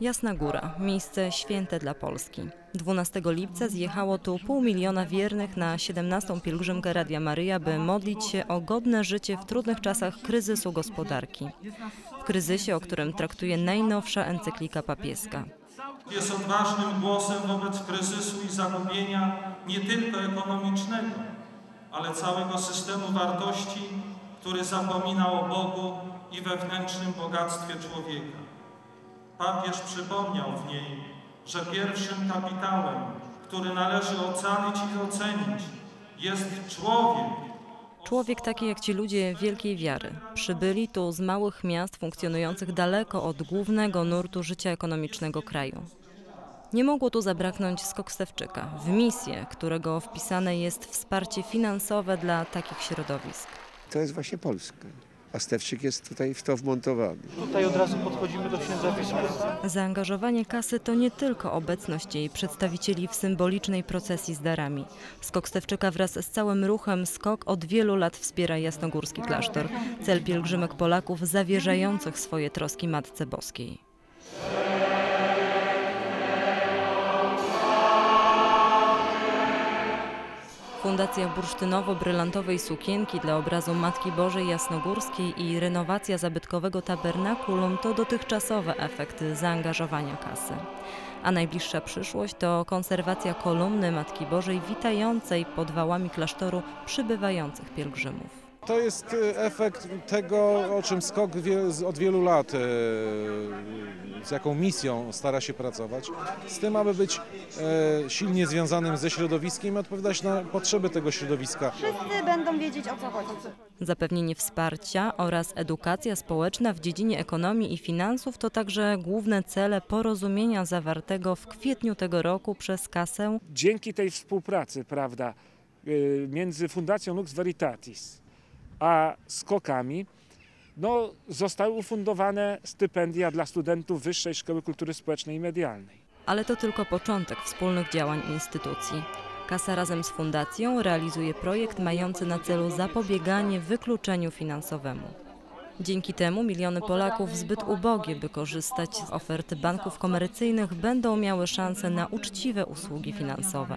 Jasna Góra, miejsce święte dla Polski. 12 lipca zjechało tu pół miliona wiernych na 17. pielgrzymkę Radia Maryja, by modlić się o godne życie w trudnych czasach kryzysu gospodarki. W kryzysie, o którym traktuje najnowsza encyklika papieska. Jest odważnym głosem wobec kryzysu i zagubienia nie tylko ekonomicznego, ale całego systemu wartości, który zapomina o Bogu i wewnętrznym bogactwie człowieka. Papież przypomniał w niej, że pierwszym kapitałem, który należy ocalić i ocenić, jest człowiek. Człowiek taki jak ci ludzie wielkiej wiary. Przybyli tu z małych miast funkcjonujących daleko od głównego nurtu życia ekonomicznego kraju. Nie mogło tu zabraknąć Skoksewczyka w misję, którego wpisane jest wsparcie finansowe dla takich środowisk. To jest właśnie Polska. A Stewczyk jest tutaj w to wmontowany. Tutaj od razu podchodzimy do księdza biskupa. Zaangażowanie kasy to nie tylko obecność jej przedstawicieli w symbolicznej procesji z darami. Skok Stewczyka wraz z całym ruchem Skok od wielu lat wspiera jasnogórski klasztor, cel pielgrzymek Polaków zawierzających swoje troski Matce Boskiej. Fundacja bursztynowo-brylantowej sukienki dla obrazu Matki Bożej Jasnogórskiej i renowacja zabytkowego tabernakulum to dotychczasowe efekty zaangażowania kasy. A najbliższa przyszłość to konserwacja kolumny Matki Bożej witającej pod wałami klasztoru przybywających pielgrzymów. To jest e, efekt tego, o czym SKOK od wielu lat, e, z jaką misją stara się pracować, z tym, aby być e, silnie związanym ze środowiskiem i odpowiadać na potrzeby tego środowiska. Wszyscy będą wiedzieć o co chodzi. Zapewnienie wsparcia oraz edukacja społeczna w dziedzinie ekonomii i finansów to także główne cele porozumienia zawartego w kwietniu tego roku przez kasę dzięki tej współpracy, prawda, y, między Fundacją Lux Veritatis a skokami, no, zostały ufundowane stypendia dla studentów Wyższej Szkoły Kultury Społecznej i Medialnej. Ale to tylko początek wspólnych działań instytucji. Kasa razem z fundacją realizuje projekt mający na celu zapobieganie wykluczeniu finansowemu. Dzięki temu miliony Polaków zbyt ubogie, by korzystać z oferty banków komercyjnych, będą miały szansę na uczciwe usługi finansowe.